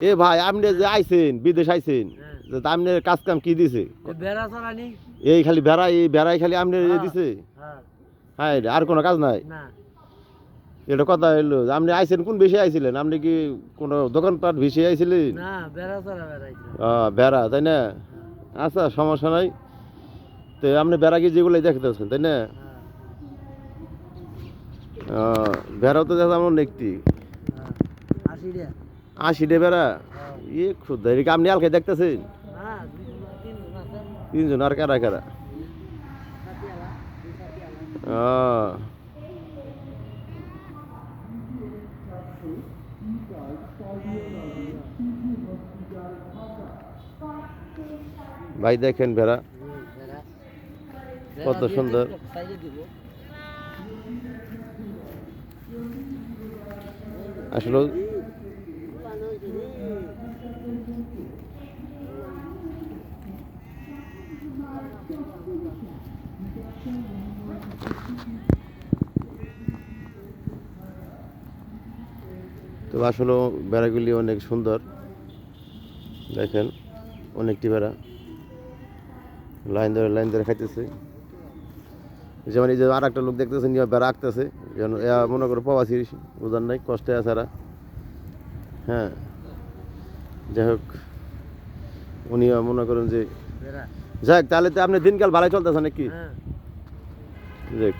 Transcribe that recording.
এ ভাই আপনি যে আইছেন বিদেশ আইছেন হ্যাঁ। আপনি কাজ কাম কি দিছে? এই খালি বেড়া এই বেড়াই খালি আপনি হ্যাঁ। দিছে? হ্যাঁ। হ্যাঁ আর কোনো কাজ নাই? না। এটা কথা হইল আপনি আইছেন কোন বেশি আইছিলেন? আপনি কি কোনো দোকানপাট বেশি আইছিলেন? না বেড়া তাই না? আচ্ছা সমস্যা নাই। তো আপনি বেড়া কি যেগুলো দেখতেছেন তাই না? হ্যাঁ। বেড়াও তো দেখা আমার একটি হ্যাঁ আশি রে বেড়া। ইয়ে খুদ, এদিকে আপনি আলকে দেখতেছেন? তিনজন আর কারা কারা? ভাই দেখেন ভেড়া। কত সুন্দর। আসলে তো আসলে বেড়াগুলি অনেক সুন্দর। দেখেন, অনেকটি বেড়া। লাইন ধরে লাইন ধরে খাইতেছে। যেমন এই যে আর একটা লোক দেখতেছেন ইয়া বেড়া আঁকতেছে। যেন মনে করো প্রবাসী, বুঝার নাই, কষ্টে আছে হ্যাঁ। যাই হোক উনিও মনে করেন যে যাই হোক তাহলে তো আপনি দিনকাল ভালো চলতেছে নাকি? হ্যাঁ। দেখ